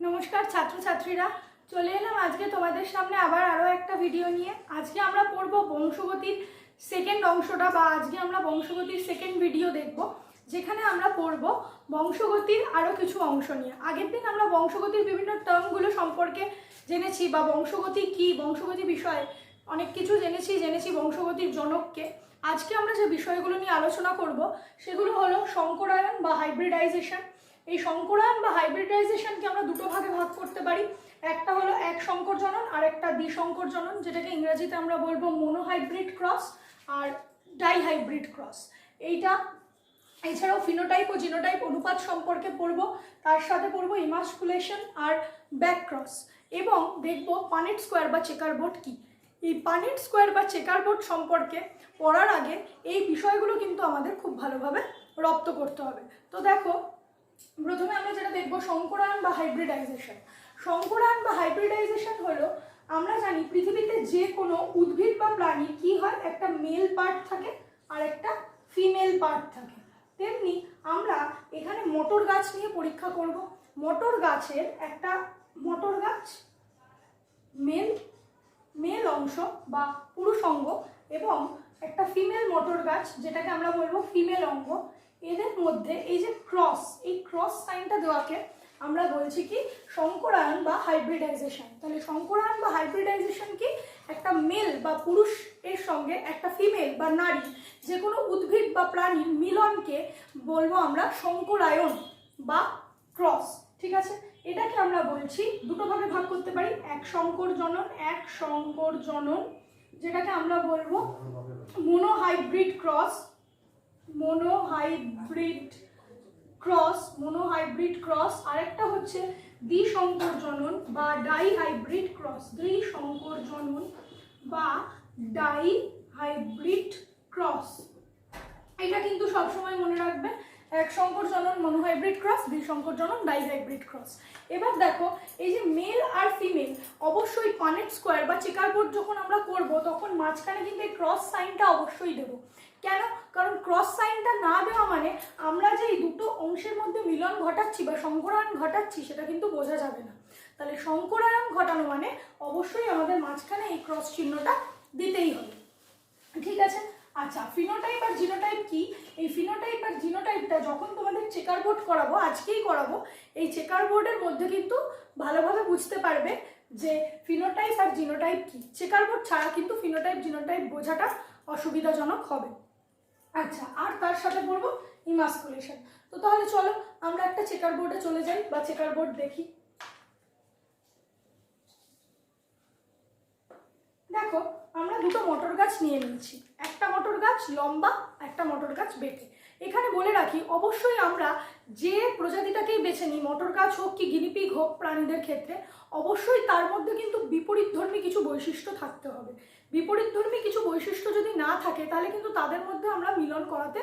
নমস্কার ছাত্রছাত্রীরা, চলে এলাম আজকে তোমাদের সামনে আবার আরও একটা ভিডিও নিয়ে। আজকে আমরা পড়ব বংশগতির সেকেন্ড অংশটা বা আজকে আমরা বংশগতির সেকেন্ড ভিডিও দেখব, যেখানে আমরা পড়ব বংশগতির আরও কিছু অংশ নিয়ে। আগের দিন আমরা বংশগতির বিভিন্ন টার্মগুলো সম্পর্কে জেনেছি বা বংশগতি কী, বংশগতি বিষয়ে অনেক কিছু জেনেছি জেনেছি বংশগতির জনককে। আজকে আমরা যে বিষয়গুলো নিয়ে আলোচনা করব, সেগুলো হলো সংকরায়ন বা হাইব্রিডাইজেশন এই সংকরায়ন বা হাইব্রিডাইজেশনকে আমরা দুটো ভাগে ভাগ করতে পারি। একটা হলো এক সংকর জনন আর একটা দ্বিসংকর জনন, যেটাকে ইংরেজিতে আমরা বলব মোনোহাইব্রিড ক্রস আর ডাইহাইব্রিড ক্রস এইটা এছাড়াও ফিনোটাইপ ও জিনোটাইপ অনুপাত সম্পর্কে পড়ব, তার সাথে পড়ব ইমাসকুলেশন আর ব্যাক ক্রস এবং দেখব পানেট স্কোয়ার বা চেকার বোর্ড কী। এই পানেট স্কোয়ার বা চেকার বোর্ড সম্পর্কে পড়ার আগে এই বিষয়গুলো কিন্তু আমাদের খুব ভালোভাবে রপ্ত করতে হবে। তো দেখো প্রথমে আমরা যেটা দেখব সংকরায়ন বা হাইব্রিডাইজেশন সংকরায়ন বা হাইব্রিডাইজেশন হলো, আমরা জানি পৃথিবীতে যে কোনো উদ্ভিদ বা প্রাণী কি হয়, একটা মেল পার্ট থাকে আর একটা ফিমেল পার্ট থাকে। তেমনি আমরা এখানে মটর গাছ নিয়ে পরীক্ষা করব। মটর গাছের একটা মটর গাছ মেল মেল অংশ বা পুরুষ অঙ্গ এবং একটা ফিমেল মোটর গাছ, যেটাকে আমরা বলব ফিমেল অঙ্গ। এদের মধ্যে এই যে ক্রস এই ক্রস সাইনটা দেওয়াকে আমরা বলছি কি? সংকরায়ন বা হাইব্রিডাইজেশন তাহলে সংকরায়ন বা হাইব্রিডাইজেশন কি? একটা মেল বা পুরুষ এর সঙ্গে একটা ফিমেল বা নারী যে কোনো উদ্ভিদ বা প্রাণীর মিলনকে বলব আমরা সংকরায়ন বা ক্রস ঠিক আছে? এটাকে আমরা বলছি দুটো ভাগে ভাগ করতে পারি এক সংকর জনন এক সংকর জনন যেটাকে আমরা বলব monohybrid cross monohybrid cross monohybrid cross, আরেকটা হচ্ছে দ্বিসংকর জনন বা ডাইহাইব্রিড ক্রস। দ্বিসংকর জনন বা ডাই হাইব্রিড ক্রস। এটা কিন্তু সবসময় মনে রাখবে, এক সংকর জনন মনোহাইব্রিড ক্রস দুই সংকর জনন ডাইহাইব্রিড ক্রস। এবার দেখো, এই যে মেল আর ফিমেল, অবশ্যই পানেট স্কোয়ার বা চেকার বোর্ড যখন আমরা করব, তখন মাঝখানে কিন্তু এই ক্রস সাইনটা অবশ্যই দেব। কেন? কারণ ক্রস সাইনটা না দেওয়া মানে আমরা যে এই দুটো অংশের মধ্যে মিলন ঘটাচ্ছি বা সংকরায়ন ঘটাচ্ছি, সেটা কিন্তু বোঝা যাবে না। তাহলে সংকরায়ন ঘটানো মানে অবশ্যই আমাদের মাঝখানে এই ক্রস চিহ্নটা দিতেই হবে। ঠিক আছে? আচ্ছা ফিনোটাইপ আর জিনোটাইপ কি? এই ফিনোটাইপ আর জিনোটাইপটা যখন তোমাদের চেকার বোর্ড করাবো, আজকেই করাবো, এই চেকার বোর্ডের মধ্যে কিন্তু ভালোভাবে বুঝতে পারবে যে ফিনোটাইপ আর জিনোটাইপ কি। চেকার বোর্ড ছাড়া কিন্তু ফিনোটাইপ জিনোটাইপ বোঝাটা অসুবিধাজনক হবে। আচ্ছা আর তার সাথে পড়ব ইমাসকুলেশন তো তাহলে চলো, আমরা একটা চেকার বোর্ডে চলে যাই বা চেকার বোর্ড দেখি। দেখো, আমরা দুটো মটর গাছ নিয়ে নিয়েছি। একটা মটর গাছ লম্বা, একটা মটর গাছ বেটে এখানে বলে রাখি, অবশ্যই আমরা যে প্রজাতিটাকেই বেছে নিই, মটর গাছ হোক কি গিনিপিগ হোক প্রাণীদের ক্ষেত্রে, অবশ্যই তার মধ্যে কিন্তু বিপরীতধর্মী কিছু বৈশিষ্ট্য থাকতে হবে। বিপরীতধর্মী কিছু বৈশিষ্ট্য যদি না থাকে, তাহলে কিন্তু তাদের মধ্যে আমরা মিলন করাতে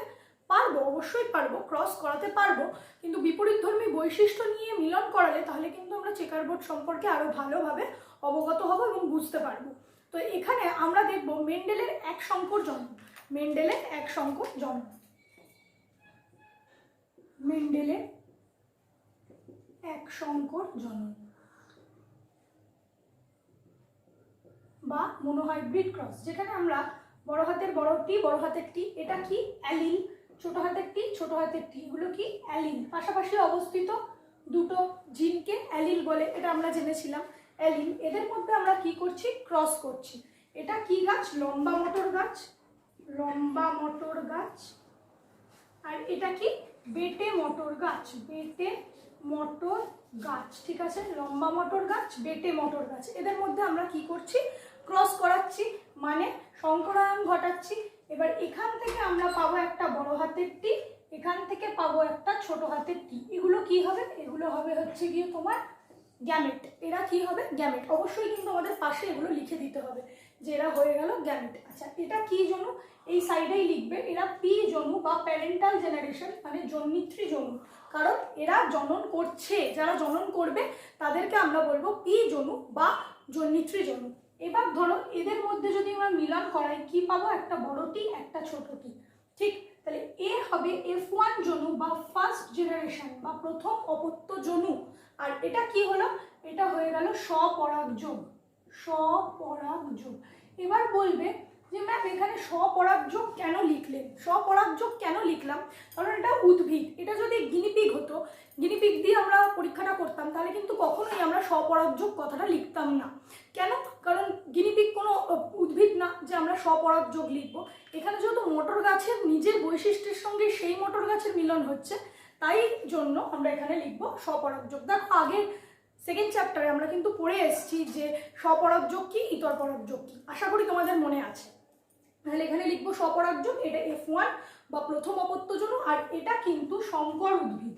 পারব, অবশ্যই পারব ক্রস করাতে পারব, কিন্তু বিপরীতধর্মী বৈশিষ্ট্য নিয়ে মিলন করালে তাহলে কিন্তু আমরা চেকার বোর্ড সম্পর্কে আরও ভালোভাবে অবগত হব এবং বুঝতে পারব। তো এখানে আমরা দেখব, মেন্ডেলের এক সংকর জন্ম। মেন্ডেলের এক সংকর জন্ম। মেন্ডেলের এক সংকর জনন বা মোনোহাইব্রিড ক্রস, যেখানে আমরা বড় হাতের বড় টি, বড় হাতের টি, এটা কি অ্যালিল, ছোট হাতের টি, ছোট হাতের টি, এগুলো কি অ্যালিল? পাশাপাশি অবস্থিত দুটো জিনকে অ্যালিল বলে, এটা আমরা জেনেছিলাম, অ্যালিল। এদের মধ্যে আমরা কি করছি? ক্রস করছি। এটা কি গাছ? লম্বা মটর গাছ। লম্বা মটর গাছ। আর এটা কি বেটে মটর গাছ, বেটে মটর গাছ, ঠিক আছে? লম্বা মটর গাছ, বেটে মটর গাছ। এদের মধ্যে আমরা কি করছি? ক্রস করাচ্ছি মানে সংকরায়ন ঘটাচ্ছি। এবার এখান থেকে আমরা পাবো একটা বড় হাতের টি, এখান থেকে পাবো একটা ছোট হাতের টি। এগুলো কি হবে? এগুলো হবে হচ্ছে গিয়ে তোমার গ্যামেট। এরা কি হবে? গ্যামেট। অবশ্যই কিন্তু আমাদের পাশে এগুলো লিখে দিতে হবে। যে এরা হয়ে গেল গ্যামেট আচ্ছা এটা কি জনু এই সাইডেই লিখবে, এরা পি জনু বা প্যারেন্টাল জেনারেশন মানে জন্মিত্রী জনু কারণ এরা জনন করছে, যারা জনন করবে, তাদেরকে আমরা বলব পি জনু বা জন্মিত্রী জনু এবার ধরো, এদের মধ্যে যদি আমরা মিলন করাই, কি পাবো? একটা বড় টি একটা ছোট টি ঠিক? তাহলে এ হবে এফ ওয়ান জনু বা ফার্স্ট জেনারেশন বা প্রথম অপত্য জনু আর এটা কি হলো? এটা হয়ে গেল স্বপরাগ যোগ স্বপরাগ যোগ এবার বলবে যে, ম্যাম, এখানে স্বপরাগ যোগ কেন লিখলেন? স্বপরাগ যোগ কেন লিখলাম? কারণ এটা উদ্ভিদ। এটা যদি গিনিপিগ হতো, গিনিপিগ দিয়ে আমরা পরীক্ষাটা করতাম, তাহলে কিন্তু কখনোই আমরা স্বপরাগ যোগ কথাটা লিখতাম না। কেন? কারণ গিনিপিগ কোনো উদ্ভিদ না যে আমরা স্বপরাগ যোগ লিখব। এখানে যেহেতু মটর গাছের নিজের বৈশিষ্ট্যের সঙ্গে সেই মটর গাছের মিলন হচ্ছে, তাই জন্য আমরা এখানে লিখব স্বপরাগ যোগ দেখো, আগের সেকেন্ড চ্যাপ্টারে আমরা কিন্তু পড়ে এসেছি যে স্বপরাগ যোগ কি, ইতর পরাগ যোগ কি। আশা করি তোমাদের মনে আছে। তাহলে এখানে লিখব স্বপরাগ যোগ, এটা এফ ওয়ান বা প্রথম অপত্যজনু আর এটা কিন্তু সংকর উদ্ভিদ।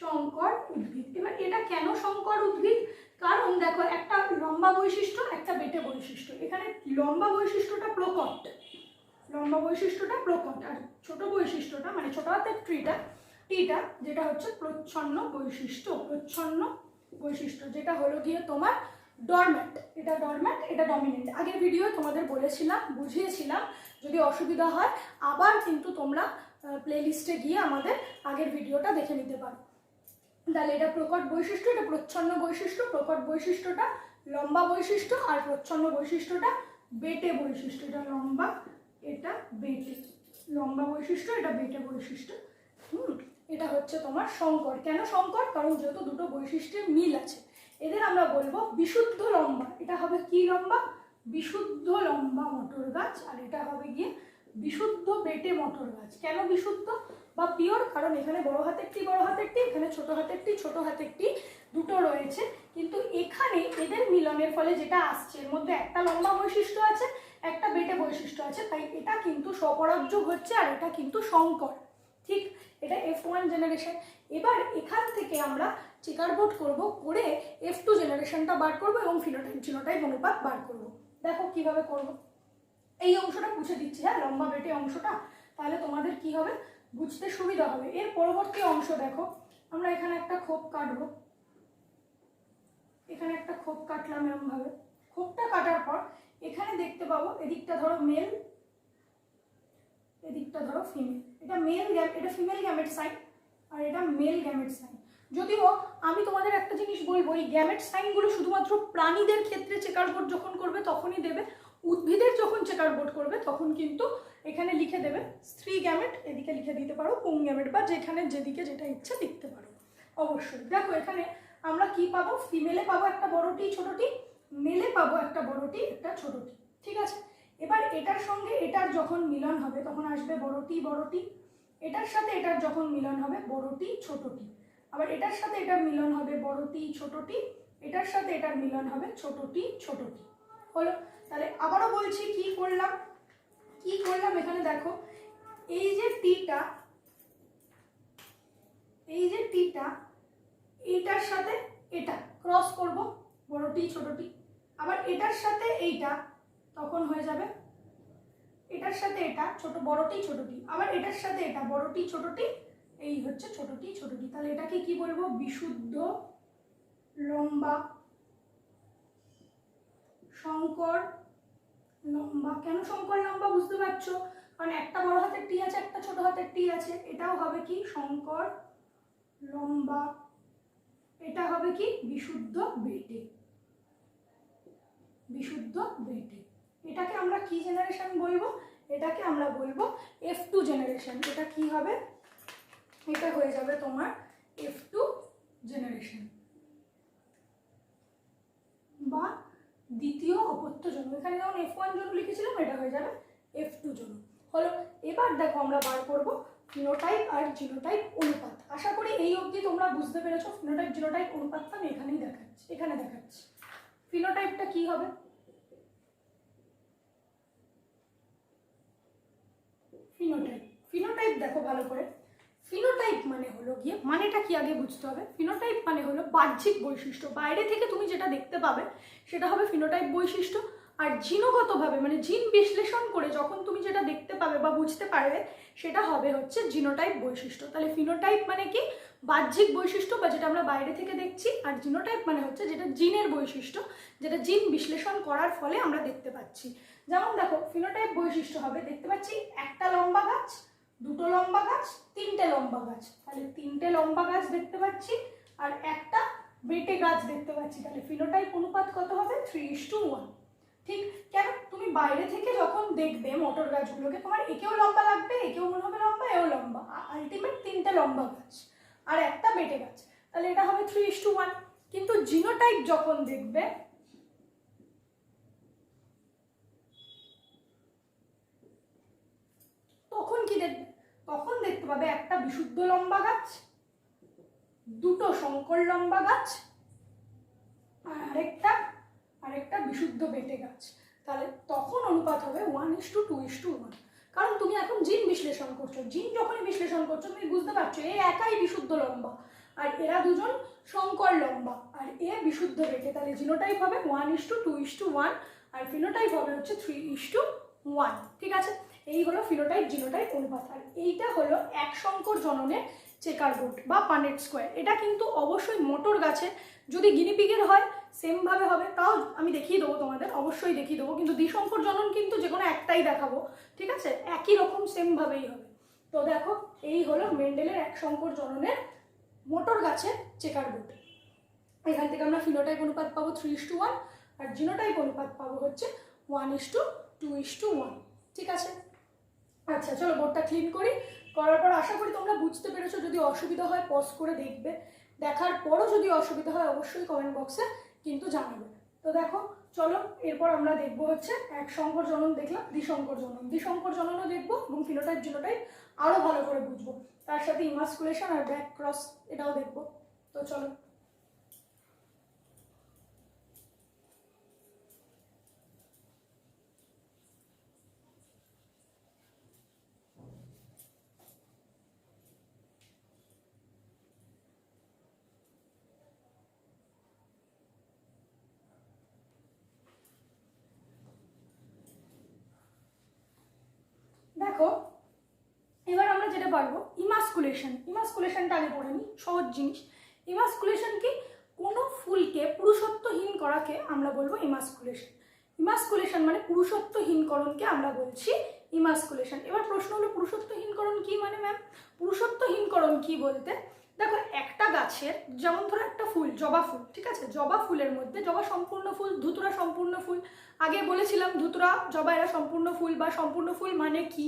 সংকর উদ্ভিদ। এবার এটা কেন সংকর উদ্ভিদ? কারণ দেখো, একটা লম্বা বৈশিষ্ট্য, একটা বেটে বৈশিষ্ট্য। এখানে লম্বা বৈশিষ্ট্যটা প্রকট। লম্বা বৈশিষ্ট্যটা প্রকট। আর ছোট বৈশিষ্ট্যটা মানে ছোট হাতের ট্রিটা টিটা যেটা হচ্ছে প্রচ্ছন্ন বৈশিষ্ট্য প্রচ্ছন্ন বৈশিষ্ট্য, যেটা হলো গিয়ে তোমার ডরম্যাট এটা ডরম্যাট এটা ডমিনেন্ট আগের ভিডিও তোমাদের বলেছিলাম, বুঝিয়েছিলাম, যদি অসুবিধা হয়, আবার কিন্তু তোমরা প্লেলিস্টে গিয়ে আমাদের আগের ভিডিওটা দেখে নিতে পারো। তাহলে এটা প্রকট বৈশিষ্ট্য, এটা প্রচ্ছন্ন বৈশিষ্ট্য, প্রকট বৈশিষ্ট্যটা লম্বা বৈশিষ্ট্য, আর প্রচ্ছন্ন বৈশিষ্ট্যটা বেটে বৈশিষ্ট্য। এটা লম্বা, এটা বেটে। লম্বা বৈশিষ্ট্য, এটা বেটে বৈশিষ্ট্য। হুম। এটা হচ্ছে তোমার সংকর কেন সংকর কারণ যেহেতু দুটো বৈশিষ্ট্যের মিল আছে। এদের আমরা বলব বিশুদ্ধ লম্বা। এটা হবে কি লম্বা? বিশুদ্ধ লম্বা মটর গাছ, আর এটা হবে গিয়ে বিশুদ্ধ বেটে মটর গাছ। কেন বিশুদ্ধ? বা পিওর, কারণ এখানে বড় হাতের টি, বড় হাতের টি, এখানে ছোট হাতের টি, ছোট হাতের টি দুটো রয়েছে। কিন্তু এখানে এদের মিলনের ফলে যেটা আসছে, এর মধ্যে একটা লম্বা বৈশিষ্ট্য আছে, একটা বেটে বৈশিষ্ট্য আছে। তাই এটা কিন্তু স্বপরাগযোগ হচ্ছে, আর এটা কিন্তু সংকর ঠিক? এটা এফ ওয়ান জেনারেশন এবার এখান থেকে আমরা চেকার বোর্ড করব, করে এফ টু জেনারেশনটা বার করব এবং ফিনোটাইপ জিনোটাইপ অনুপাত বার করব। দেখো কীভাবে করব। এই অংশটা মুছে দিচ্ছি হ্যাঁ লম্বা বেটে অংশটা। তাহলে তোমাদের কি হবে? বুঝতে সুবিধা হবে। এর পরবর্তী অংশ দেখো। আমরা এখানে একটা খোপ কাটবো। এখানে একটা খোপ কাটলাম এরমভাবে খোপটা কাটার পর এখানে দেখতে পাবো, এদিকটা ধরো মেল এদিকটা ধরো ফিমেল এটা মেল গ্যাম এটা ফিমেল গ্যামেট সাইন আর এটা মেল গ্যামেট সাইন যদিও আমি তোমাদের একটা জিনিস বলব, এই গ্যামেট সাইনগুলো শুধুমাত্র প্রাণীদের ক্ষেত্রে চেকার বোর্ড যখন করবে তখনই দেবে, উদ্ভিদের যখন চেকার বোর্ড করবে তখন কিন্তু এখানে লিখে দেবে স্ত্রী গ্যামেট এদিকে লিখে দিতে পারো পুং গ্যামেট বা যেখানে যেদিকে যেটা ইচ্ছা লিখতে পারো। অবশ্যই। দেখো এখানে আমরা কি পাবো? ফিমেলে পাবো একটা বড়টি ছোটটি মেলে পাবো একটা বড়টি একটা ছোটটি ঠিক আছে? এবার এটার সঙ্গে এটার যখন মিলন হবে, তখন আসবে বড়টি বড়টি। এটার সাথে এটার যখন মিলন হবে, বড়টি, ছোটটি। আবার এটার সাথে এটার মিলন হবে, বড়টি, ছোটটি। এটার সাথে এটার মিলন হবে, ছোটটি ছোটটি। হলো? তাহলে আবারও বলছি কি করলাম? কি করলাম? এখানে দেখো, এই যে টিটা, এই যে টিটা, এইটার সাথে এটা ক্রস করব, বড়টি, ছোটটি। আবার এটার সাথে এইটা তখন হয়ে যাবে। এটার সাথে এটা, ছোট বড়টি, ছোটটি। আবার এটার সাথে এটা, বড়টি, ছোটটি, এই হচ্ছে ছোটটি ছোটটি। তাহলে এটাকে কি বলব? বিশুদ্ধ লম্বা শঙ্কর লম্বা। কেন শঙ্কর লম্বা বুঝতে পারছ? কারণ একটা বড় হাতের টি আছে, একটা ছোট হাতের টি আছে। এটাও হবে কি? শঙ্কর লম্বা। এটা হবে কি? বিশুদ্ধ বেটে। বিশুদ্ধ বেটে। এটাকে আমরা কি জেনারেশন বলব? এটাকে আমরা বলব এফ টু জেনারেশন এটা কি হবে? এটা হয়ে যাবে তোমার এফ টু জেনারেশন বা দ্বিতীয় অপত্য জন্ম। এখানে যেমন এফ ওয়ান জন্ম লিখেছিলাম, এটা হয়ে যাবে এফ টু জন্ম। হলো, এবার দেখো আমরা বার করব ফিনোটাইপ আর জিনোটাইপ অনুপাত। আশা করি এই অবধি তোমরা বুঝতে পেরেছ ফিনোটাইপ জিনোটাইপ অনুপাতটা আমি এখানেই দেখাচ্ছি, এখানে দেখাচ্ছি। ফিনোটাইপটা কি হবে? ফিনোটাইপ ফিনোটাইপ দেখো ভালো করে। ফিনোটাইপ মানে হলো গিয়ে মানেটা কি আগে বুঝতে হবে। ফিনোটাইপ মানে হলো বাহ্যিক বৈশিষ্ট্য। বাইরে থেকে তুমি যেটা দেখতে পাবে, সেটা হবে ফিনোটাইপ বৈশিষ্ট্য। আর জিনগতভাবে মানে জিন বিশ্লেষণ করে যখন তুমি যেটা দেখতে পাবে বা বুঝতে পারবে, সেটা হবে হচ্ছে জিনোটাইপ বৈশিষ্ট্য। তাহলে ফিনোটাইপ মানে কি? বাহ্যিক বৈশিষ্ট্য বা যেটা আমরা বাইরে থেকে দেখছি, আর জিনোটাইপ মানে হচ্ছে যেটা জিনের বৈশিষ্ট্য, যেটা জিন বিশ্লেষণ করার ফলে আমরা দেখতে পাচ্ছি। যেমন দেখো, ফিনোটাইপ বৈশিষ্ট্য হবে, দেখতে পাচ্ছি একটা লম্বা গাছ, দুটো লম্বা গাছ, তিনটে লম্বা গাছ। তাহলে তিনটে লম্বা গাছ দেখতে পাচ্ছি, আর একটা বেটে গাছ দেখতে পাচ্ছি। তাহলে ফিনোটাইপ অনুপাত কত হবে? Three is to one. ঠিক? কেন? তুমি বাইরে থেকে যখন দেখবে মটর গাছগুলোকে, তোমার একেও লম্বা লাগবে, একেও মনে হবে লম্বা, এও লম্বা। আলটিমেট তিনটে লম্বা গাছ। আর একটা বেটে গাছ। তাহলে এটা হবে থ্রি ইস টু ওয়ান কিন্তু জিনোটাইপ যখন দেখবে, তখন কি দেখবে? তখন দেখতে পাবে একটা বিশুদ্ধ লম্বা গাছ, দুটো শঙ্কর লম্বা গাছ আর আরেকটা আরেকটা বিশুদ্ধ বেটে গাছ তাহলে তখন অনুপাত হবে one is to two two is to কারণ তুমি এখন জিন বিশ্লেষণ করছ। জিন যখনই বিশ্লেষণ করছ, তুমি বুঝতে পারছ এ একাই বিশুদ্ধ লম্বা আর এরা দুজন শঙ্কর লম্বা। আর এ বিশুদ্ধ বেটে তাহলে জিনোটাইপ হবে one is to two two is to one phenotype হবে হচ্ছে থ্রি ইস টু ওয়ান ঠিক আছে? এই হলো ফিনোটাইপ জিনোটাইপ অনুপাত। আর এইটা হলো এক শঙ্কর জননের চেকার বোর্ড বা পানেট স্কোয়ার এটা কিন্তু অবশ্যই মোটর গাছে যদি গিনিপিগের হয় সেমভাবে হবে। তাও আমি দেখিয়ে দেবো তোমাদের, অবশ্যই দেখিয়ে দেবো। কিন্তু দ্বিশঙ্কর জনন কিন্তু যে কোনো একটাই দেখাবো, ঠিক আছে? একই রকম সেমভাবেই হবে। তো দেখো, এই হলো মেন্ডেলের এক শঙ্কর জননের মোটর গাছের চেকার বোর্ড এখান থেকে আমরা ফিনোটাইপ অনুপাত পাবো থ্রি ইস টু ওয়ান আর জিনোটাইপ অনুপাত পাবো হচ্ছে one is to two two is to ঠিক আছে? আচ্ছা চলো বোর্ডটা ক্লিন করি। করার পর আশা করি তোমরা বুঝতে পেরেছ, যদি অসুবিধা হয় পজ করে দেখবে। দেখার পরও যদি অসুবিধা হয়, অবশ্যই কমেন্ট বক্সে কিন্তু জানাবে। তো দেখো, চলো, এরপর আমরা দেখব হচ্ছে এক শঙ্কর জনন দেখলাম, দ্বিশঙ্কর জনন। দ্বিশঙ্কর জননও দেখব এবং ফিনোটাইপ জিনোটাইপ আরও ভালো করে বুঝব। তার সাথে ইমাস্কুলেশন আর ব্যাক ক্রস এটাও দেখব। তো চলো দেখো এবার আমরা যেটা পারব? ইমাসকুলেশন ইমাসকুলেশনটা আগে পড়ে নিই, সহজ জিনিস। ইমাসকুলেশন কি কোনো ফুলকে পুরুষত্বহীন করাকে আমরা বলব ইমাসকুলেশন ইমাসকুলেশন মানে পুরুষত্বহীনকরণকে আমরা বলছি ইমাসকুলেশন এবার প্রশ্ন হলো, পুরুষত্বহীনকরণ কি মানে ম্যাম পুরুষত্বহীনকরণ কি বলতে? দেখো, একটা গাছের, যেমন ধরো একটা ফুল, জবা ফুল, ঠিক আছে? জবা ফুলের মধ্যে, জবা সম্পূর্ণ ফুল, ধুতুরা সম্পূর্ণ ফুল। আগে বলেছিলাম ধুতুরা, জবা এরা সম্পূর্ণ ফুল, বা সম্পূর্ণ ফুল মানে কি?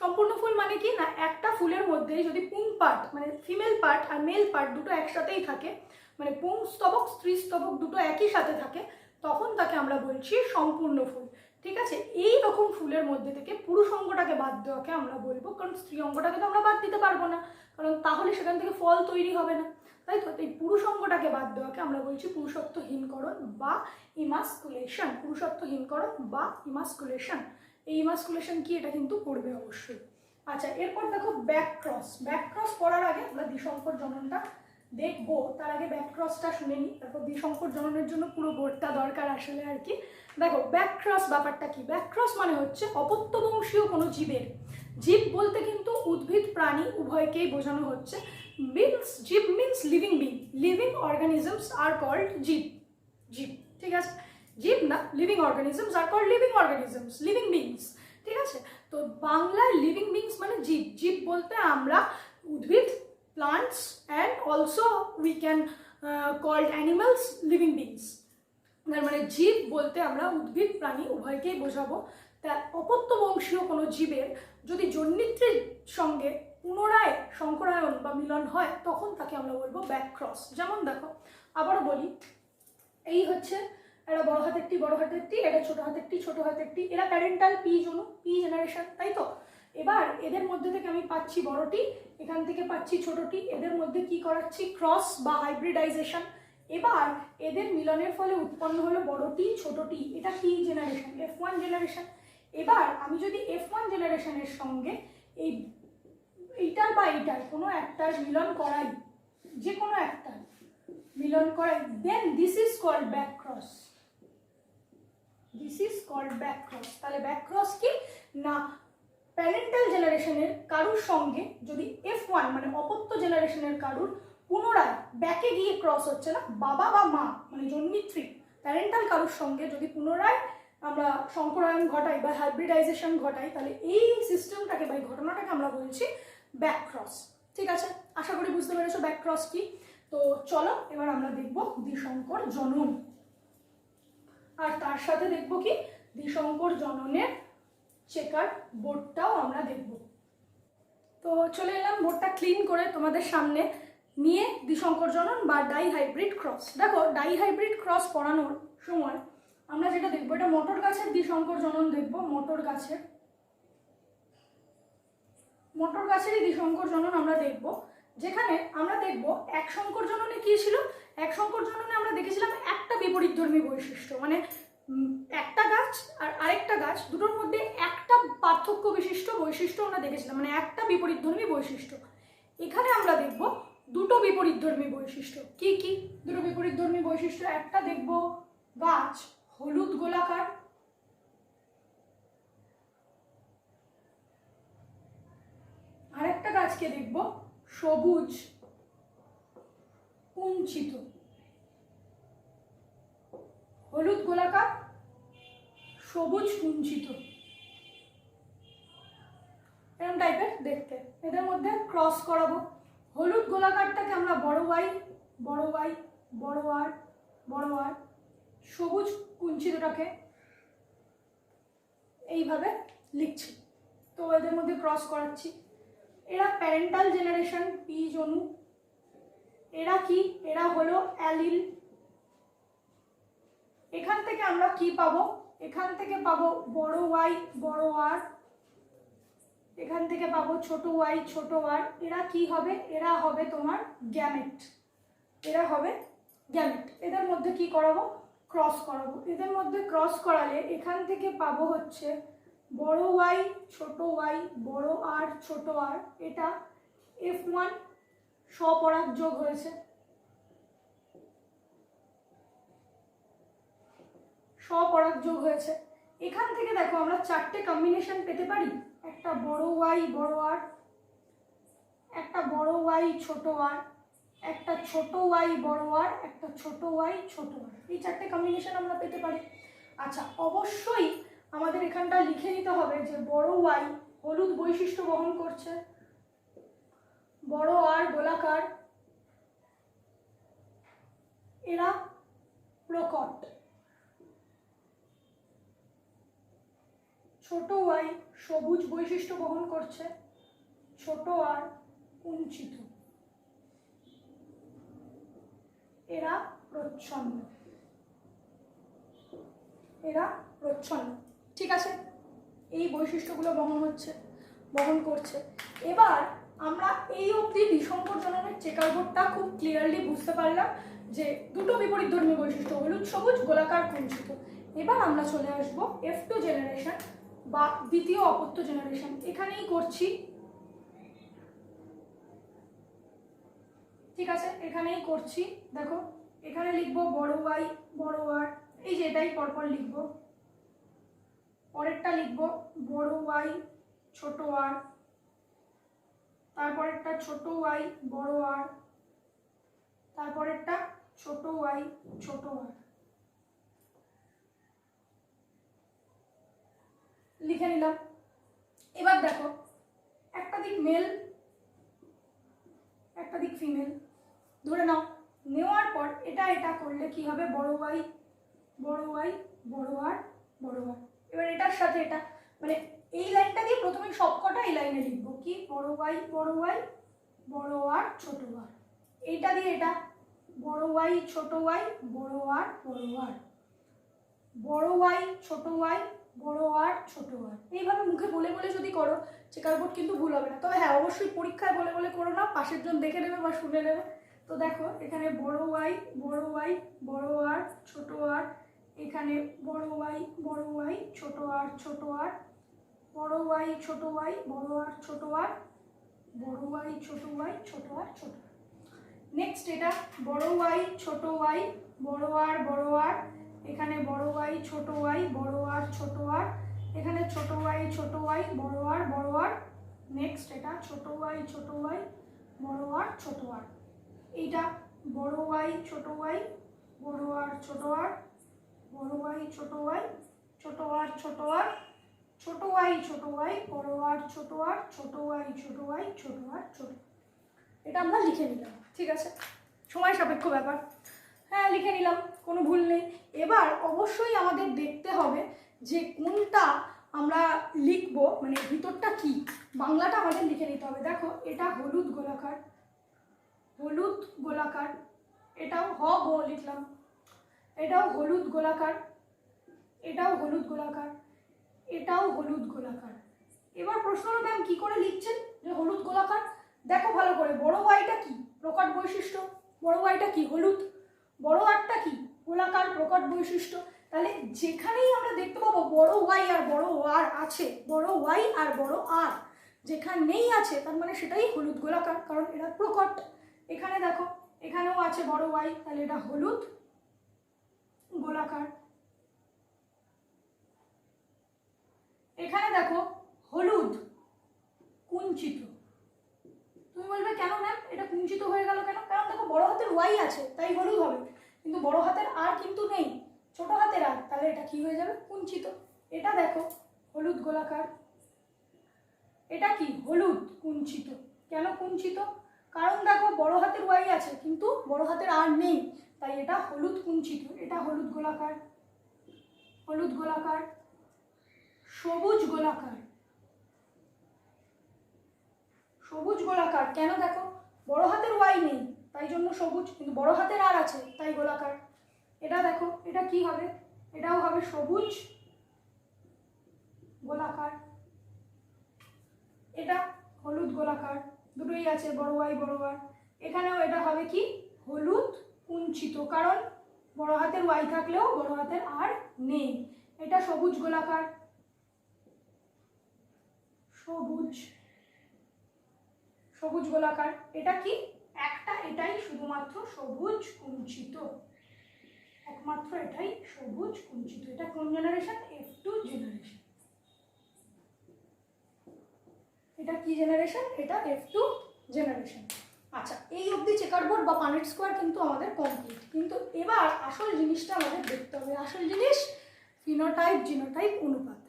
সম্পূর্ণ ফুল মানে কি? না, একটা ফুলের মধ্যে যদি পুং পার্ট মানে ফিমেল পার্ট আর মেল পার্ট দুটো একসাথেই থাকে মানে পুং স্তবক, স্ত্রী স্তবক দুটো একই সাথে থাকে, তখন তাকে আমরা বলছি সম্পূর্ণ ফুল। ঠিক আছে? এই রকম ফুলের মধ্যে থেকে পুরুষ অঙ্গটাকে বাদ দেওয়াকে আমরা বলব, কারণ স্ত্রী অঙ্গটাকে তো আমরা বাদ দিতে পারব না, কারণ তাহলে সেখান থেকে ফল তৈরি হবে না। তাই তো? এই পুরুষ অঙ্গটাকে বাদ দেওয়াকে আমরা বলছি পুরুষত্বহীনকরণ বা ইমাসকুলেশন। পুরুষত্বহীনকরণ বা ইমাসকুলেশন। এই ইমাসকুলেশন কি এটা কিন্তু পড়বে অবশ্যই। আচ্ছা এরপর দেখো ব্যাক ক্রস ব্যাক ক্রস পড়ার আগে আমরা দ্বিশঙ্কর জননটা দেখব। তার আগে ব্যাক ক্রসটা শুনে নিই। তারপর দ্বিশঙ্কর জননের জন্য পুরো বোর্ডটা দরকার আসলে আর কি। দেখো ব্যাক ক্রস ব্যাপারটা কি? ব্যাক ক্রস মানে হচ্ছে অপত্যবংশীয় কোনো জীবের। জীব বলতে কিন্তু উদ্ভিদ, প্রাণী, উভয়কেই বোঝানো হচ্ছে। মিনস জীব means living being living organisms are called জীব। জীব, ঠিক আছে? জীব না living organisms are called living organisms living beings ঠিক আছে? তো বাংলায় লিভিং বিংস মানে জীব। জীব বলতে আমরা উদ্ভিদ plants and also we can called animals living beings তার মানে জীব বলতে আমরা উদ্ভিদ, প্রাণী উভয়কেই বোঝাবো। তা অপত্য বংশীয় কোনো জীবের যদি জন্মিত্রীর সঙ্গে পুনরায় সংকরায়ন বা মিলন হয়, তখন তাকে আমরা বলব ব্যাক ক্রস। যেমন দেখো, আবারও বলি, এই হচ্ছে একটা বড় হাতের টি, বড় হাতের টি এটা ছোট হাতের টি, ছোট হাতের টি। এরা প্যারেন্টাল পি জন্য পি জেনারেশন তাই তো? এবার এদের মধ্যে থেকে আমি পাচ্ছি বড়টি এখান থেকে পাচ্ছি ছোটটি এদের মধ্যে কি করাচ্ছি? ক্রস বা হাইব্রিডাইজেশন এবার এদের মিলনের ফলে উৎপন্ন হলো বড়টি ছোটটি এটা কি জেনারেশন এফ ওয়ান জেনারেশন এবার আমি যদি এফ ওয়ান জেনারেশনের সঙ্গে এই এইটার বা এইটার কোনো একটার মিলন করাই, যে কোনো একটা মিলন করাই then this is called back cross this is called back cross তাহলে ব্যাক ক্রস কি? না প্যারেন্টাল জেনারেশনের কারুর সঙ্গে যদি এফ ওয়ান মানে অপত্য জেনারেশনের কারুর পুনরায় ব্যাকে গিয়ে ক্রস হচ্ছে না, বাবা বা মা মানে জন্মিত্রী প্যারেন্টাল কারুর সঙ্গে যদি পুনরায় আমরা সংকরায়ন ঘটাই বা হাইব্রিডাইজেশন ঘটাই, তাহলে এই সিস্টেমটাকে বা এই ঘটনাটাকে আমরা বলছি ব্যাক ক্রস ঠিক আছে? আশা করি বুঝতে পেরেছ ব্যাক ক্রস কি? তো চলো, এবার আমরা দেখব দ্বিশঙ্কর জনন। আর তার সাথে দেখব কি? দ্বিশঙ্কর জননের চেকার বোর্ডটাও আমরা দেখব। তো চলে এলাম বোর্ডটা ক্লিন করে তোমাদের সামনে নিয়ে দ্বিশঙ্কর জনন বা ডাই হাইব্রিড ক্রস। দেখো, ডাই হাইব্রিড ক্রস পড়ানোর সময় আমরা যেটা দেখব, এটা মোটর গাছের দ্বিশঙ্কর জনন দেখব, মোটর গাছের। মোটর গাছেরই দ্বিশঙ্কর জনন আমরা দেখব। যেখানে আমরা দেখব এক শঙ্কর জননে কি ছিল? এক শঙ্কর জননে আমরা দেখেছিলাম একটা বিপরীতধর্মী বৈশিষ্ট্য। মানে একটা গাছ আর আরেকটা গাছ, দুটোর মধ্যে একটা পার্থক্য বিশিষ্ট বৈশিষ্ট্য আমরা দেখেছিলাম মানে একটা বিপরীতধর্মী বৈশিষ্ট্য। এখানে আমরা দেখব দুটো বিপরীতধর্মী বৈশিষ্ট্য। কি কি? দুটো বিপরীতধর্মী বৈশিষ্ট্য, একটা দেখব গাছ, হলুদ গোলাকার। আরেকটা গাছকে দেখব সবুজ, কুঞ্চিত। হলুদ গোলাকার, সবুজ কুঞ্চিত। এরকম টাইপের দেখতে। এদের মধ্যে ক্রস করাবো। হলুদ গোলাকারটাকে আমরা বড় ওয়াই বড় ওয়াই বড় আর বড় আর সবুজ কুঞ্চিতটাকে এইভাবে লিখছি। তো এদের মধ্যে ক্রস করাচ্ছি। এরা প্যারেন্টাল জেনারেশন পি জনু। এরা কি? এরা হলো অ্যালিল এখান থেকে আমরা কি পাবো? এখান থেকে পাবো বড় ওয়াই, বড় আর। এখান থেকে পাবো ছোট ওয়াই, ছোট আর। এরা কি হবে? এরা হবে তোমার গ্যামেট এরা হবে গ্যামেট এদের মধ্যে কি করাবো? ক্রস করাবো। এদের মধ্যে ক্রস করালে এখান থেকে পাবো হচ্ছে বড় ওয়াই, ছোট ওয়াই, বড় আর, ছোট আর। এটা এফ ওয়ান স্বপরাগ যোগ হয়েছে। স্বপরাগ যোগ হয়েছে। এখান থেকে দেখো আমরা চারটে কম্বিনেশন পেতে পারি। একটা বড় ওয়াই বড় আর একটা বড় ওয়াই ছোট আর একটা ছোট ওয়াই বড় আর একটা ছোট ওয়াই ছোট আর এই চারটে কম্বিনেশন আমরা পেতে পারি। আচ্ছা অবশ্যই আমাদের এখানটা লিখে নিতে হবে যে বড় ওয়াই হলুদ বৈশিষ্ট্য বহন করছে। বড় আর গোলাকার। এরা প্রকট। ছোট ওয়াই সবুজ বৈশিষ্ট্য বহন করছে। ছোট আর কুঞ্চিত। এরা প্রচ্ছন্ন। এরা প্রচ্ছন্ন। ঠিক আছে? এই বৈশিষ্ট্যগুলো বহন হচ্ছে, বহন করছে। এবার আমরা এই অবধি বিষঙ্কর জননের চেকার খুব ক্লিয়ারলি বুঝতে পারলাম যে দুটো বিপরীত ধর্মীয় বৈশিষ্ট্য, হলুদ, সবুজ, গোলাকার, কুঞ্চিত। এবার আমরা চলে আসব এফ টু জেনারেশন বা দ্বিতীয় অপত্য জেনারেশন এখানেই করছি। ঠিক আছে, এখানেই করছি। দেখো, এখানে লিখব বড় ওয়াই বড় আর এই যে এটাই পরপর লিখব। পরেরটা লিখব বড় ওয়াই ছোট আর তারপরেরটা ছোট ওয়াই বড় আর তারপরেরটা ছোট ওয়াই ছোট আর লিখে নিলাম। এবার দেখো, একটা দিক মেল একটা দিক ফিমেল ধরে নাও, নেওয়ার পর এটা এটা করলে কি হবে? বড় ওয়াই বড় ওয়াই বড় আর বড় আর এবার এটার সাথে এটা মানে এই লাইনটা দিয়ে প্রথমে সবকটা এই লাইনে লিখব। কি? বড় ওয়াই বড় ওয়াই বড় আর ছোট আর এইটা দিয়ে এটা, বড় ওয়াই ছোট ওয়াই বড় আর বড় আর বড় ওয়াই ছোট ওয়াই বড় আর ছোট আর। এইভাবে মুখে বলে বলে যদি করো, চেকার বোর্ড কিন্তু ভুল হবে না। তবে হ্যাঁ অবশ্যই পরীক্ষায় বলে বলে করো না, পাশের জন দেখে নেবে বা শুনে নেবে। তো দেখো, এখানে বড় ওয়াই বড় ওয়াই, বড় আর, ছোট আর, এখানে বড় ওয়াই বড় ওয়াই, ছোট আর ছোট আর, বড় ওয়াই, ছোট ওয়াই, বড় আর, ছোট আর, বড় ওয়াই, ছোট ওয়াই, ছোট আর, ছোট নেক্সট এটা, বড় ওয়াই, ছোট ওয়াই, বড় আর বড় আর এখানে বড় ওয়াই ছোট ওয়াই বড় আর ছোট আর এখানে ছোট ওয়াই ছোট ওয়াই বড় আর বড় আর নেক্সট এটা ছোট ওয়াই ছোট ওয়াই বড় আর ছোট আর এইটা বড় ওয়াই ছোট ওয়াই বড় আর ছোট আর বড় ওয়াই ছোট ওয়াই ছোট আর ছোট আর ছোট ওয়াই ছোট ওয়াই বড় আর ছোট আর ছোট ওয়াই ছোট ওয়াই ছোট আর ছোট এটা আমরা লিখে নিলাম ঠিক আছে সময় সাপেক্ষ ব্যাপার হ্যাঁ লিখে নিলাম, কোনো ভুল নেই। এবার অবশ্যই আমাদের দেখতে হবে যে কোনটা আমরা লিখব মানে ভিতরটা কি? বাংলাটা আমাদের লিখে নিতে হবে। দেখো, এটা হলুদ গোলাকার হলুদ গোলাকার, এটাও হ, গো লিখলাম। এটাও হলুদ গোলাকার, এটাও হলুদ গোলাকার, এটাও হলুদ গোলাকার। এবার প্রশ্ন হলো ম্যাম কী করে লিখছেন যে হলুদ গোলাকার? দেখো ভালো করে, বড় ওয়াইটা কি? প্রকট বৈশিষ্ট্য। বড় ওয়াইটা কি? হলুদ। বড় আরটা কি? গোলাকার প্রকট বৈশিষ্ট্য। তাহলে যেখানেই আমরা দেখতে পাবো বড় ওয়াই আর বড় আর আছে, বড় ওয়াই আর বড় আর যেখানেই আছে, তার মানে সেটাই হলুদ গোলাকার, কারণ এটা প্রকট। এখানে দেখো, এখানেও আছে বড় ওয়াই তাহলে এটা হলুদ গোলাকার। এখানে দেখো, হলুদ কুঞ্চিত। তুমি বলবে, কেন ম্যাম এটা কুঞ্চিত হয়ে গেল কেন? কারণ দেখো, বড় হাতের ওয়াই আছে, তাই হলুদ হবে। কিন্তু বড় হাতের আর কিন্তু নেই। ছোট হাতের আর তাহলে এটা কি হয়ে যাবে? কুঞ্চিত। এটা দেখো, হলুদ গোলাকার। এটা কি? হলুদ, কুঞ্চিত। কেন কুঞ্চিত? কারণ দেখো, বড় হাতের ওয়াই আছে, কিন্তু বড় হাতের আর নেই। তাই এটা হলুদ কুঞ্চিত। এটা হলুদ গোলাকার। হলুদ গোলাকার। সবুজ গোলাকার। সবুজ গোলাকার। কেন দেখো? বড় হাতের ওয়াই নেই, তাই জন্য সবুজ, কিন্তু বড় হাতের আর আছে, তাই গোলাকার। এটা দেখো, এটা কি হবে? এটাও হবে সবুজ গোলাকার। এটা হলুদ গোলাকার, দুটোই আছে, বড় ওয়াই বড় আর এখানেও এটা হবে কি? হলুদ কুঞ্চিত, কারণ বড় হাতের ওয়াই থাকলেও বড় হাতের আর নেই। এটা সবুজ গোলাকার। সবুজ। সবুজ গোলাকার। এটা কি? একটা এটাই শুধুমাত্র সবুজ কুঞ্চিত। একমাত্র এটাই সবুজ কুঞ্চিত। এটা কোন জেনারেশন এফ টু জেনারেশন এটা কি জেনারেশন এটা এফ টু জেনারেশন আচ্ছা এই অবধি চেকারবোর্ড বা পানেট স্কোয়ার কিন্তু আমাদের কমপ্লিট কিন্তু এবার আসল জিনিসটা আমাদের দেখতে হবে। আসল জিনিস ফিনোটাইপ জিনোটাইপ অনুপাত।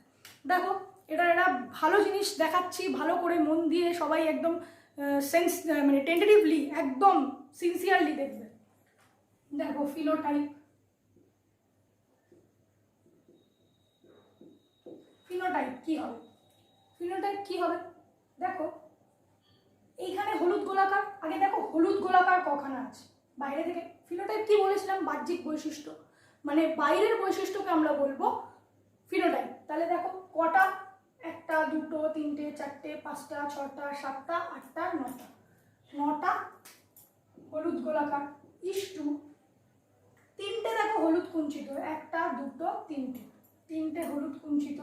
দেখো এটা এটা ভালো জিনিস দেখাচ্ছি, ভালো করে মন দিয়ে সবাই একদম সেন্স মানে টেন্টেটিভলি একদম সিনসিয়ারলি দেখবে। দেখো ফিনোটাইপ ফিনোটাইপ কি হবে? ফিনোটাইপ কি হবে? দেখো, এইখানে হলুদ গোলাকার, আগে দেখো, হলুদ গোলাকার কখানা আছে। বাইরে থেকে ফিনোটাইপ কি বলেছিলাম? বাহ্যিক বৈশিষ্ট্য। মানে বাইরের বৈশিষ্ট্যকে আমরা বলব ফিনোটাইপ তাহলে দেখো, কটা একটা, দুটো, তিনটে, চারটে, পাঁচটা, ছটা, সাতটা, আটটা, নটা। নটা, হলুদ গোলাকার। ইস্টু তিনটে দেখো হলুদ কুঞ্চিত। একটা, দুটো, তিনটে। তিনটে হলুদ কুঞ্চিত।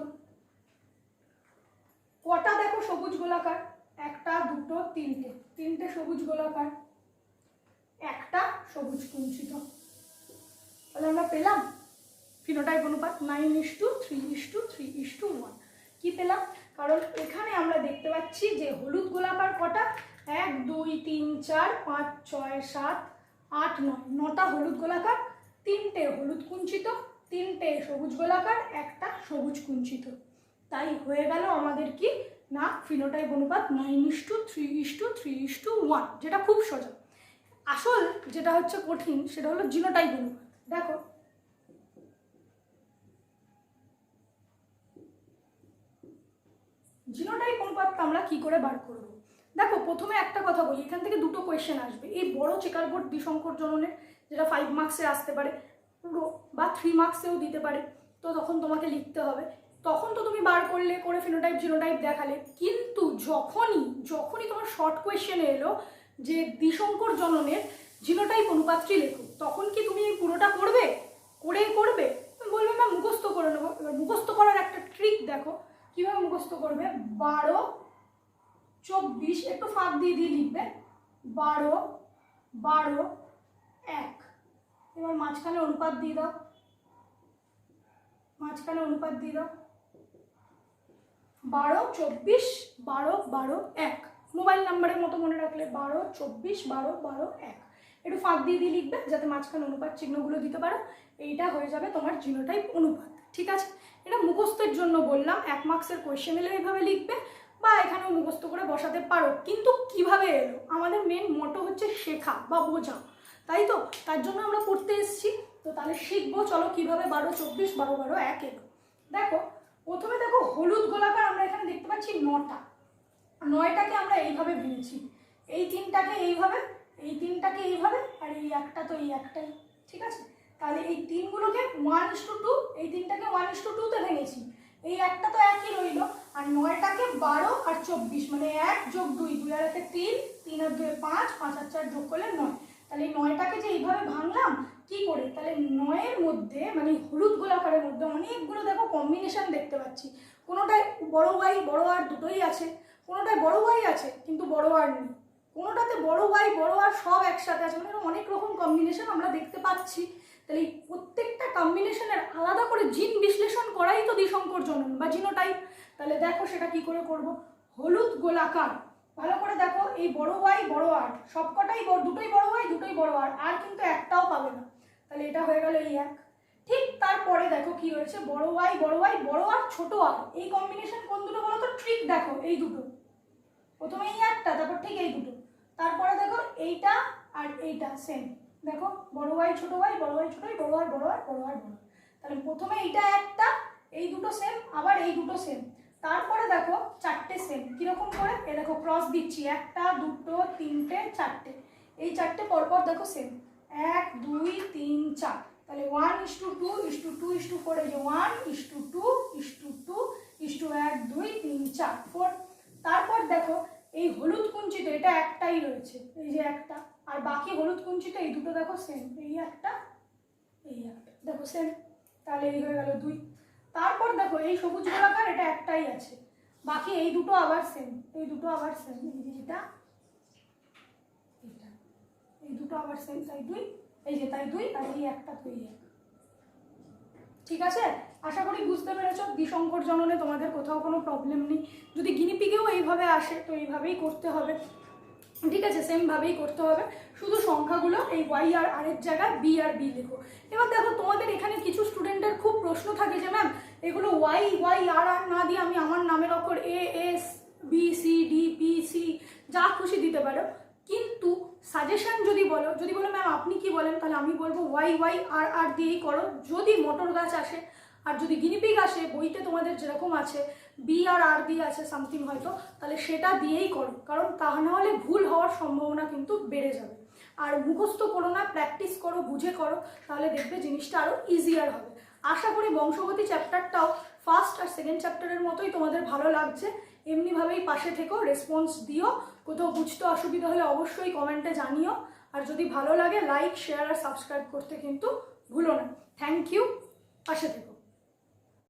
কটা দেখো সবুজ গোলাকার? একটা, দুটো, তিনটে। তিনটে সবুজ গোলাকার। একটা সবুজ কুঞ্চিত। তাহলে আমরা পেলাম? ফিনোটাইপ অনুপাত nine is to three is to three is to one কী পেলাম? কারণ এখানে আমরা দেখতে পাচ্ছি যে হলুদ গোলাকার কটা? এক, দুই, তিন, চার, পাঁচ, ছয়, সাত, আট, নয়। নটা হলুদ গোলাকার, তিনটে হলুদ কুঞ্চিত, তিনটে সবুজ গোলাকার, একটা সবুজ কুঞ্চিত। তাই হয়ে গেল আমাদের কি? না, ফিনোটাইপ অনুপাত nine is to three is to three is to one, যেটা খুব সোজা। আসল যেটা হচ্ছে কঠিন, সেটা হলো জিনোটাইপ অনুপাত। দেখো জিনোটাইপ অনুপাতটা আমরা কি করে বার করব? দেখো, প্রথমে একটা কথা বলি, এখান থেকে দুটো কোয়েশ্চেন আসবে। এই বড় চেকার বোর্ড দ্বিসংকর জননের, যেটা ফাইভ মার্কসে আসতে পারে, পুরো বা থ্রি মার্কসেও দিতে পারে, তো তখন তোমাকে লিখতে হবে। তখন তো তুমি বার করলে, করে ফিনোটাইপ জিনোটাইপ দেখালে। কিন্তু যখনই যখনই তোমার শর্ট কোয়েশ্চেনে এলো যে দ্বিসংকর জননের জিনোটাইপ অনুপাতটি লেখো, তখন কি তুমি এই পুরোটা করবে? করেই করবে? বলবে, না, মুখস্থ করে নেব। এবার মুখস্থ করার একটা ট্রিক দেখো। কীভাবে মুখস্থ করবে? বারো, চব্বিশ, একটু ফাঁক দিয়ে দিয়ে লিখবে। বারো বারো, এক। এবার মাঝখানে অনুপাত দিয়ে দাও। মাঝখানে অনুপাত দিয়ে দাও। বারো, চব্বিশ, বারো বারো, এক। মোবাইল নাম্বারের মতো মনে রাখলে বারো, চব্বিশ, বারো বারো, এক। একটু ফাঁক দিয়ে দিয়ে লিখবে যাতে মাঝখানে অনুপাত চিহ্নগুলো দিতে পারো। এইটা হয়ে যাবে তোমার জিনোটাইপ অনুপাত। ঠিক আছে? এটা মুখস্থের জন্য বললাম, এক মার্কসের কোয়েশ্চেন এলে এইভাবে লিখবে বা এখানেও মুখস্থ করে বসাতে পারো। কিন্তু কীভাবে এলো? আমাদের মেন মোটো হচ্ছে শেখা বা বোঝা। তাই তো? তার জন্য আমরা পড়তে এসেছি। তো তাহলে শিখব, চলো কীভাবে বারো, চব্বিশ, বারো বারো, এক এলো। দেখো, প্রথমে দেখো, হলুদ গোলাকার আমরা এখানে দেখতে পাচ্ছি নটা। নয়টাকে আমরা এইভাবে ভেঙেছি। এই তিনটাকে এইভাবে, এই তিনটাকে এইভাবে, আর এই একটা তো এই একটাই। ঠিক আছে? তাহলে এই তিনগুলোকে ওয়ান ইস টু টু এই তিনটাকে ওয়ান ইস টু টুতে ভেঙেছি। এই একটা তো একই রইল, আর নয়টাকে বারো আর চব্বিশ মানে এক যোগ দুই দুই আর একে তিন তিন আর দুই পাঁচ পাঁচ আর চার যোগ করলে নয়। তাহলে এই নয়টাকে যে এইভাবে ভাঙলাম, কি করে? তাহলে নয়ের মধ্যে মানে হলুদ গোলাকারের মধ্যে অনেকগুলো দেখো কম্বিনেশন দেখতে পাচ্ছি। কোনোটায় বড় ওয়াই বড় আর দুটোই আছে, কোনোটায় বড় ওয়াই আছে, কিন্তু বড় আর নেই। কোনোটাতে বড় ওয়াই বড় আর সব একসাথে আছে মানে অনেক রকম কম্বিনেশন আমরা দেখতে পাচ্ছি। তাহলে এই প্রত্যেকটা কম্বিনেশনের আলাদা করে জিন বিশ্লেষণ করাই তো দ্বিসংকর জনন বা জিনোটাইপ তাহলে দেখো সেটা কি করে করব? হলুদ গোলাকার। ভালো করে দেখো, এই বড় ওয়াই বড় আর সবকটাই দুটোই বড় ওয়াই দুটোই বড় আর আর কিন্তু একটাও পাবে না। তাহলে এটা হয়ে গেল এই এক। ঠিক তারপরে দেখো কি হয়েছে? বড় ওয়াই বড় ওয়াই বড় আর ছোট আর এই কম্বিনেশন কোন দুটো বলো তো? ট্রিক দেখো, এই দুটো। প্রথমে এই একটা, তারপর ঠিক এই দুটো। তারপরে দেখো এইটা আর এইটা সেম দেখো, বড় ওয়াই ছোট ওয়াই বড় ওয়াই ছোট ওয়াই বড় আর বড় আর বড় আর বড় তাহলে প্রথমে এইটা একটা, এই দুটো সেম আবার এই দুটো সেম তারপরে দেখো, চারটে সেম কীরকম করে? এ দেখো ক্রস দিচ্ছি। একটা, দুটো, তিনটে, চারটে। এই চারটে পরপর দেখো সেম এক, দুই, তিন, চার। তাহলে one is to two two is to two two four এই যে one is to two two is to two two is, to, তিন, চার ফোর তারপর দেখো, এই হলুদ কুঞ্চিত, এটা একটাই রয়েছে। এই যে একটা। আর বাকি হলুদ কুঞ্চিটা এই দুটো দেখো সেম এই একটা এই একটা, দেখো সেম তাহলে এই হয়ে গেল দুই। তারপর দেখো এই সবুজ গোলাকার, এটা একটাই আছে। বাকি এই দুটো আবার সেম এই দুটো আবার সেম এই যে এটা, এই দুটো আবার সেম তাই দুই, এই যে তাই দুই, আর এই একটা তো এই এক। ঠিক আছে? আশা করি বুঝতে পেরেছ দ্বিসংকর জননে তোমাদের কোথাও কোনো প্রবলেম নেই। যদি গিনিপিকেও এইভাবে আসে, তো এইভাবেই করতে হবে। ঠিক আছে সেমভাবেই করতে হবে। শুধু সংখ্যাগুলো এই ওয়াই আর আরের জায়গায় বি আর বি লিখো। এবার দেখো, তোমাদের এখানে কিছু স্টুডেন্টের খুব প্রশ্ন থাকে যে ম্যাম এগুলো ওয়াই ওয়াই আর আর না দিয়ে আমি আমার নামের অক্ষর A S B C D P C যা খুশি দিতে পারো। কিন্তু সাজেশন যদি বলো যদি বলো ম্যাম আপনি কি বলেন? তাহলে আমি বলব ওয়াই ওয়াই আর আর দিয়েই করো। যদি মটর গাছ আসে, আর যদি গিনিপিগ আসে, বইতে তোমাদের যেরকম আছে বি আর আর দিয়ে আছে সামথিং হয়তো, তাহলে সেটা দিয়েই করো। কারণ তা না হলে ভুল হওয়ার সম্ভাবনা কিন্তু বেড়ে যাবে। আর মুখস্থ করো না প্র্যাকটিস করো, বুঝে করো, তাহলে দেখবে জিনিসটা আরও ইজিয়ার হবে। আশা করি বংশগতি চ্যাপ্টারটাও ফার্স্ট আর সেকেন্ড চ্যাপ্টারের মতোই তোমাদের ভালো লাগছে। এমনিভাবেই পাশে থেকো রেসপন্স দিও। কোথাও বুঝতে অসুবিধা হলে অবশ্যই কমেন্টে জানিও। আর যদি ভালো লাগে লাইক শেয়ার আর সাবস্ক্রাইব করতে কিন্তু ভুলো না। থ্যাংক ইউ পাশে থেকো।